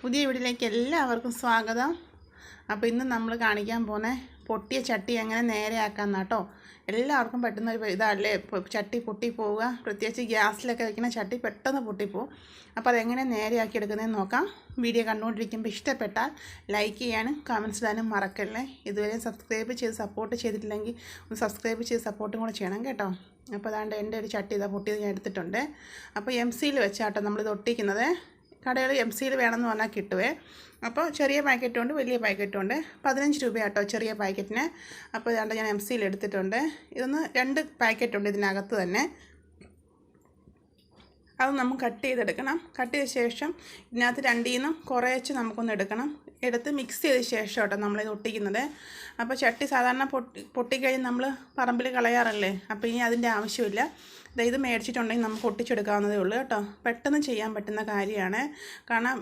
പുതിയ വീട്ടിലേക്ക് എല്ലാവർക്കും സ്വാഗതം. അപ്പോൾ ഇന്ന് നമ്മൾ കാണിക്കാൻ പോകുന്ന പൊട്ടിയ ചട്ടി എങ്ങനെ നേരെയാക്കാം കേട്ടോ എല്ലാവർക്കും പെട്ടെന്ന് ഒരു ഇതല്ലേ? ചട്ടി പൊട്ടിപ്പോവുക പ്രത്യേകിച്ച് ഗ്യാസിലൊക്കെ വെക്കുന്ന ചട്ടി പെട്ടെന്ന് പൊട്ടിപ്പോവും. അപ്പോൾ അതെങ്ങനെ നേരെയാക്കി എടുക്കുന്നതെന്ന് നോക്കാം. വീഡിയോ കണ്ടുകൊണ്ടിരിക്കുമ്പോൾ ഇഷ്ടപ്പെട്ടാൽ ലൈക്ക് ചെയ്യാനും കമൻസ് ഇടാനും മറക്കല്ലേ? ഇതുവരെ സബ്സ്ക്രൈബ് ചെയ്ത് സപ്പോർട്ട് ചെയ്തിട്ടില്ലെങ്കിൽ ഒന്ന് സബ്സ്ക്രൈബ് ചെയ്ത് സപ്പോർട്ടും കൂടെ ചെയ്യണം കേട്ടോ. അപ്പോൾ അതാണ്ട് എന്റെ ഒരു ചട്ടി ഇതാ പൊട്ടിയത് ഞാൻ എടുത്തിട്ടുണ്ട്. അപ്പോൾ എം സിയിൽ വെച്ചാട്ടോ നമ്മളിത് ഒട്ടിക്കുന്നത്. കടകൾ എം സിയിൽ വേണമെന്ന് പറഞ്ഞാൽ കിട്ടുവേ. അപ്പോൾ ചെറിയ പാക്കറ്റും ഉണ്ട് വലിയ പാക്കറ്റും ഉണ്ട് പതിനഞ്ച് രൂപയാട്ടോ ചെറിയ പാക്കറ്റിന്. അപ്പോൾ ഇതാണ്ട് ഞാൻ എം സിയിൽ എടുത്തിട്ടുണ്ട്. ഇതൊന്ന് രണ്ട് പാക്കറ്റുണ്ട് ഇതിനകത്ത് തന്നെ. അത് നമുക്ക് കട്ട് ചെയ്തെടുക്കണം. കട്ട് ചെയ്ത ശേഷം ഇതിനകത്ത് രണ്ടിൽ നിന്നും കുറേച്ച് നമുക്കൊന്ന് എടുക്കണം. എടുത്ത് മിക്സ് ചെയ്ത ശേഷം കേട്ടോ നമ്മളിത് ഒട്ടിക്കുന്നത്. അപ്പോൾ ചട്ടി സാധാരണ പൊട്ടി പൊട്ടിക്കഴിഞ്ഞ് നമ്മൾ പറമ്പിൽ കളയാറല്ലേ? അപ്പോൾ ഇനി അതിന്റെ ആവശ്യമില്ല. ഇത് മേടിച്ചിട്ടുണ്ടെങ്കിൽ നമുക്ക് ഒട്ടിച്ചെടുക്കാവുന്നതേ ഉള്ളൂ കേട്ടോ. പെട്ടെന്ന് ചെയ്യാൻ പറ്റുന്ന കാര്യമാണ്. കാരണം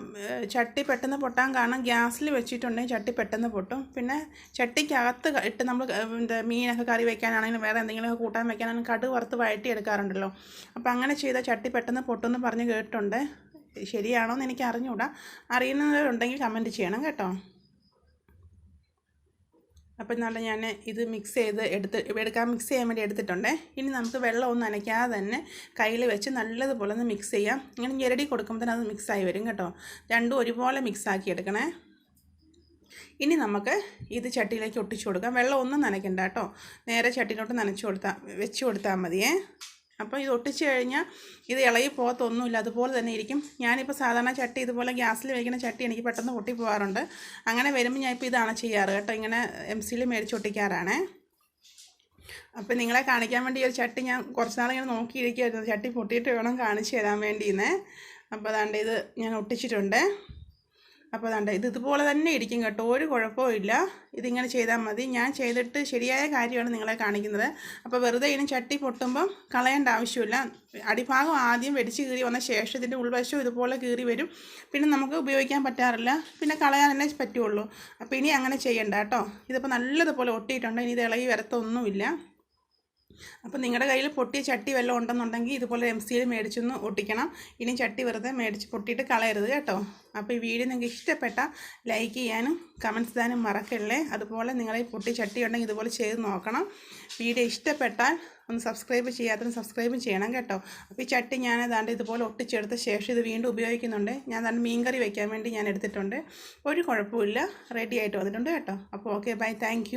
ചട്ടി പെട്ടെന്ന് പൊട്ടാൻ കാരണം ഗ്യാസിൽ വെച്ചിട്ടുണ്ടെങ്കിൽ ചട്ടി പെട്ടെന്ന് പൊട്ടും. പിന്നെ ചട്ടിക്കകത്ത് ഇട്ട് നമ്മൾ എന്താ മീനൊക്കെ കറി വെക്കാനാണെങ്കിലും വേറെ എന്തെങ്കിലുമൊക്കെ കൂട്ടാൻ വെക്കാനാണെങ്കിലും കടുക് വറുത്ത് വഴറ്റി എടുക്കാറുണ്ടല്ലോ അപ്പോൾ അങ്ങനെ ചെയ്താൽ ചട്ടി പെട്ടെന്ന് പൊട്ടുമെന്ന് പറഞ്ഞ് കേട്ടിട്ടുണ്ട്. ശരിയാണോ എന്ന് എനിക്ക് അറിഞ്ഞുകൂടാ അറിയുന്നവരുണ്ടെങ്കിൽ കമന്റ് ചെയ്യണം കേട്ടോ. അപ്പം നല്ല ഞാൻ ഇത് മിക്സ് ചെയ്ത് എടുത്ത് എടുക്കാൻ മിക്സ് ചെയ്യാൻ വേണ്ടി എടുത്തിട്ടുണ്ട്. ഇനി നമുക്ക് വെള്ളം ഒന്നും നനയ്ക്കാതെ തന്നെ കയ്യിൽ വെച്ച് നല്ലതുപോലെ ഒന്ന് മിക്സ് ചെയ്യാം. ഇങ്ങനെ ഞെരടി കൊടുക്കുമ്പോൾ അത് മിക്സായി വരും കേട്ടോ. രണ്ടും ഒരുപോലെ മിക്സ് ആക്കി എടുക്കണേ. ഇനി നമുക്ക് ഇത് ചട്ടിയിലേക്ക് ഒട്ടിച്ചു കൊടുക്കാം. വെള്ളം ഒന്നും നനയ്ക്കണ്ട കേട്ടോ. നേരെ ചട്ടിയിലോട്ട് നനച്ചു കൊടുത്താൽ വെച്ച് കൊടുത്താൽ മതിയേ. അപ്പോൾ ഇത് ഒട്ടിച്ച് കഴിഞ്ഞാൽ ഇത് ഇളകി പോകത്തൊന്നുമില്ല. അതുപോലെ തന്നെ ഇരിക്കും. ഞാനിപ്പോൾ സാധാരണ ചട്ടി ഇതുപോലെ ഗ്യാസിൽ വയ്ക്കുന്ന ചട്ടി എനിക്ക് പെട്ടെന്ന് പൊട്ടി പോകാറുണ്ട്. അങ്ങനെ വരുമ്പോൾ ഞാൻ ഇപ്പോൾ ഇതാണ് ചെയ്യാറ് കേട്ടോ. ഇങ്ങനെ എം സിയിൽ മേടിച്ച് ഒട്ടിക്കാറാണേ. അപ്പം നിങ്ങളെ കാണിക്കാൻ വേണ്ടി ഒരു ചട്ടി ഞാൻ കുറച്ച് നാളിങ്ങനെ നോക്കിയിരിക്കുമായിരുന്നു ചട്ടി പൊട്ടിയിട്ട് വേണം കാണിച്ചു തരാൻ വേണ്ടിയെന്നേ. അപ്പോൾ അതാണ്ട് ഇത് ഞാൻ ഒട്ടിച്ചിട്ടുണ്ട്. അപ്പോൾ അതാണ്ട് ഇത് ഇതുപോലെ തന്നെ ഇരിക്കും കേട്ടോ. ഒരു കുഴപ്പമില്ല ഇതിങ്ങനെ ചെയ്താൽ മതി. ഞാൻ ചെയ്തിട്ട് ശരിയായ കാര്യമാണ് നിങ്ങളെ കാണിക്കുന്നത്. അപ്പോൾ വെറുതെ ഇതിന് ചട്ടി പൊട്ടുമ്പം കളയേണ്ട ആവശ്യമില്ല. അടിഭാഗം ആദ്യം വെടിച്ച് കീറി വന്ന ശേഷം ഇതിന്റെ ഉൾവശം ഇതുപോലെ കീറി വരും. പിന്നെ നമുക്ക് ഉപയോഗിക്കാൻ പറ്റാറില്ല. പിന്നെ കളയാൻ തന്നെ പറ്റുള്ളൂ. അപ്പോൾ ഇനി അങ്ങനെ ചെയ്യണ്ട കേട്ടോ. ഇതിപ്പോൾ നല്ലതുപോലെ ഒട്ടിയിട്ടുണ്ട്. ഇനി ഇത് ഇളകി വരത്തൊന്നുമില്ല. അപ്പോൾ നിങ്ങളുടെ കയ്യിൽ പൊട്ടിയ ചട്ടി വല്ലതും ഉണ്ടെന്നുണ്ടെങ്കിൽ ഇതുപോലെ എം സിയിൽ മേടിച്ചൊന്ന് ഒട്ടിക്കണം. ഇനി ചട്ടി വെറുതെ മേടിച്ച് പൊട്ടിയിട്ട് കളയരുത് കേട്ടോ. അപ്പോൾ ഈ വീഡിയോ നിങ്ങൾക്ക് ഇഷ്ടപ്പെട്ട ലൈക്ക് ചെയ്യാനും കമന്റ്സ് ഇടാനും മറക്കല്ലേ? അതുപോലെ നിങ്ങളെ ഈ പൊട്ടി ചട്ടി ഉണ്ടെങ്കിൽ ഇതുപോലെ ചെയ്ത് നോക്കണം. വീഡിയോ ഇഷ്ടപ്പെട്ടാൽ ഒന്ന് സബ്സ്ക്രൈബ് ചെയ്യാത്തതിന് സബ്സ്ക്രൈബ് ചെയ്യണം കേട്ടോ. അപ്പോൾ ഈ ചട്ടി ഞാൻ ഏതാണ്ട് ഇതുപോലെ ഒട്ടിച്ചെടുത്ത ശേഷം ഇത് വീണ്ടും ഉപയോഗിക്കുന്നുണ്ട്. ഞാൻ ഏതാണ്ട് മീൻകറി വയ്ക്കാൻ വേണ്ടി ഞാൻ എടുത്തിട്ടുണ്ട്. ഒരു കുഴപ്പമില്ല റെഡി ആയിട്ട് വന്നിട്ടുണ്ട് കേട്ടോ. അപ്പോൾ ഓക്കെ ബൈ താങ്ക്